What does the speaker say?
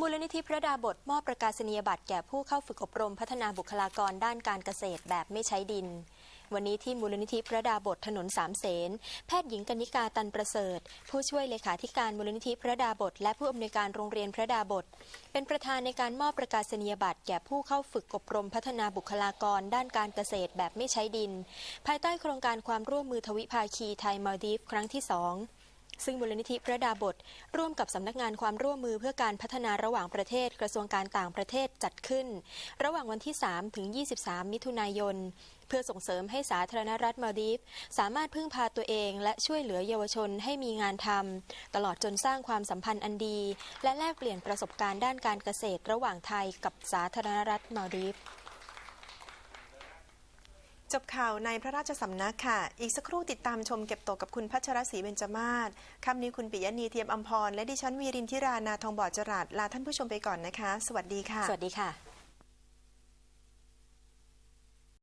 มูลนิธิพระดาบทมอบประกาศนียบัตรแก่ผู้เข้าฝึกอบรมพัฒนาบุคลากรด้านการเกษตรแบบไม่ใช้ดิน วันนี้ที่มูลนิธิพระดาบทถนนสามเสนแพทย์หญิงกนิกาตันประเสริฐ ผู้ช่วยเลขาธิการมูลนิธิพระดาบทและผู้อำนวยการโรงเรียนพระดาบทเป็นประธานในการมอบประกาศนียบัตรแก่ผู้เข้าฝึกอบรมพัฒนาบุคลากรด้านการเกษตรแบบไม่ใช้ดิน ภายใต้โครงการความร่วมมือทวิภาคีไทยมาลดีฟครั้งที่สอง ซึ่งมูลนิธิพระดาบท ร่วมกับสำนักงานความร่วมมือเพื่อการพัฒนาระหว่างประเทศกระทรวงการต่างประเทศจัดขึ้น ระหว่างวันที่ 3 ถึง 23 มิถุนายน เพื่อส่งเสริมให้สาธารณรัฐมาดีฟ สามารถพึ่งพาตัวเองและช่วยเหลือเยาวชนให้มีงานทำตลอดจนสร้างความสัมพันธ์อันดี และแลกเปลี่ยนประสบการณ์ด้านการเกษตรระหว่างไทยกับสาธารณรัฐมาดีฟ จบข่าวในพระราชสำนักค่ะ อีกสักครู่ติดตามชมเก็บตกกับคุณพัชรศรีเบญจมาศคำนี้คุณปิยณีเทียมอัมพร และดิฉันวีรินทิรานาทองบอดจรัสลาท่านผู้ชมไปก่อนนะคะ สวัสดีค่ะ สวัสดีค่ะ